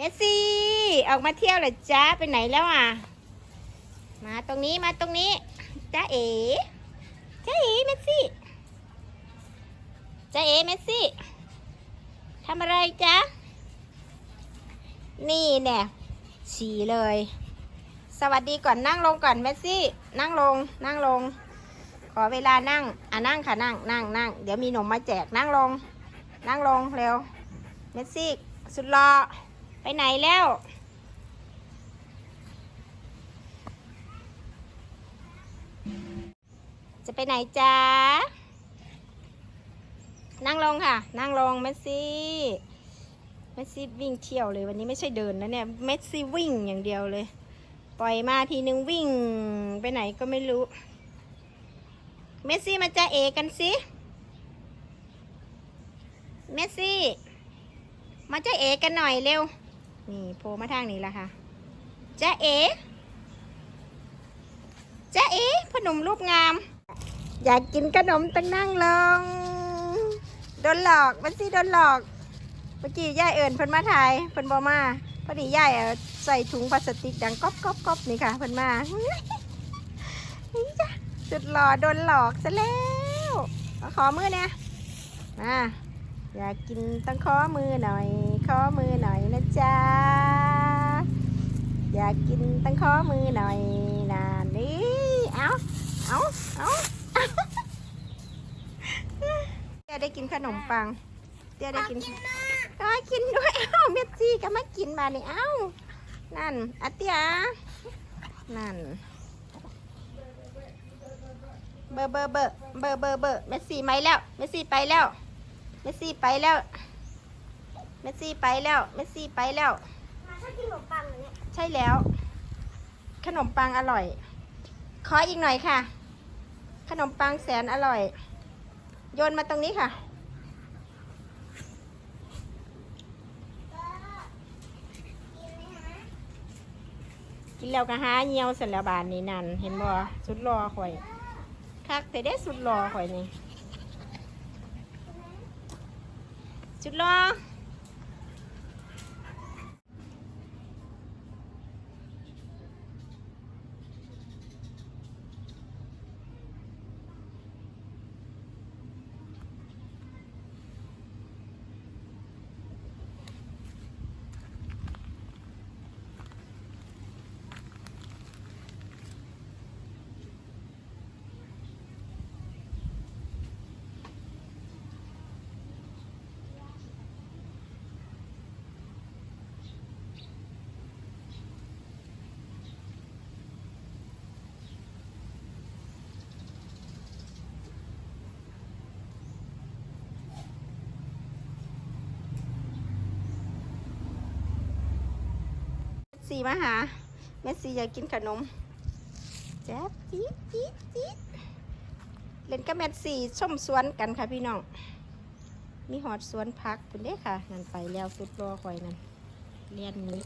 เมสซี่ออกมาเที่ยวเหรอจ๊ะไปไหนแล้วอะ มาตรงนี้มาตรงนี้จ้าเอ๋จ้าเอ๋เมสซี่จ้าเอ๋เมสซี่ทำอะไรจ๊ะ นี่แน่ฉี่เลย สวัสดีก่อนนั่งลงก่อนเมสซี่ นั่งลงนั่งลง ขอเวลานั่ง อะนั่งค่ะนั่งนั่งนั่งเดี๋ยวมีหนมมาแจกนั่งลง นั่งลงเร็ว เมสซี่ สุดหล่อ ไปไหนแล้ว จะไปไหนจ๊ะ นั่งลงค่ะ นั่งลงเมสซี่เมสซี่วิ่งเที่ยวเลยวันนี้ไม่ใช่เดินนะเนี่ยเมสซี่วิ่งอย่างเดียวเลย ปล่อยมาทีนึงวิ่งไปไหนก็ไม่รู้ เมสซี่มาจะเอกันสิเมสซี่ มาจะเอกันหน่อยเร็ว นี่โผล่มาทางนี้ละค่ะจะเอ๋จะเอ๋ขนมรูปงาม อยากกินขนมต้งนั่งลงโดนหลอกมสซี่โดนหลอก เมื่อกี้ย่ายเอิญเพิ่นมาถ่ายเพิ่นบอมาพอดีย่ายเอาใส่ถุงพลาสติกดังก๊อบก๊อบก๊อบนี่ค่ะเพิ่นมานี่จ้ะสุดหล่อโดนหลอกซะแล้ว ขอมือเนี่ยมา อยากกินต้องขอมือหน่อย ขอมือหน่อยนะจ๊ะ อยากกินต้องขอมือหน่อยนะนี่เอาเอาเอาเตี้ยได้กินขนมปังเตี้ยได้กินก็กินด้วย เอ้าเม็ดซี่ก็มากินมานี่เอ้า นั่นอาเตียนั่นเบอร์เบอร์เบอร์เบอร์เบอร์เบอร์เมสซี่ไปแล้วเมสซี่ไปแล้ว เมสซี่ไปแล้ว เมสซี่ไปแล้ว เมสซี่ไปแล้ว มาชอบกินขนมปังเหรอเนี่ยใช่แล้ว ขนมปังอร่อย ขออีกหน่อยค่ะ ขนมปังแสนอร่อย โยนมาตรงนี้ค่ะ กินแล้วก็หาเหี่ยวเสร็จแล้วบานนี้นั่น เห็นบ่สุดรอข่อย คักแต่ได้สุดรอข่อยนี่ สุดรอ สี่มาหา เมสซี่อยากกินขนมแจ๊บจี๊ดจี๊ดจี๊ดเล่นกับเมสซี่ชมสวนกันค่ะพี่น้อง มีหอดสวนพักคุณเด้ค่ะ นั่นไปแล้วสุดรอคอยนั่นเรียนนี้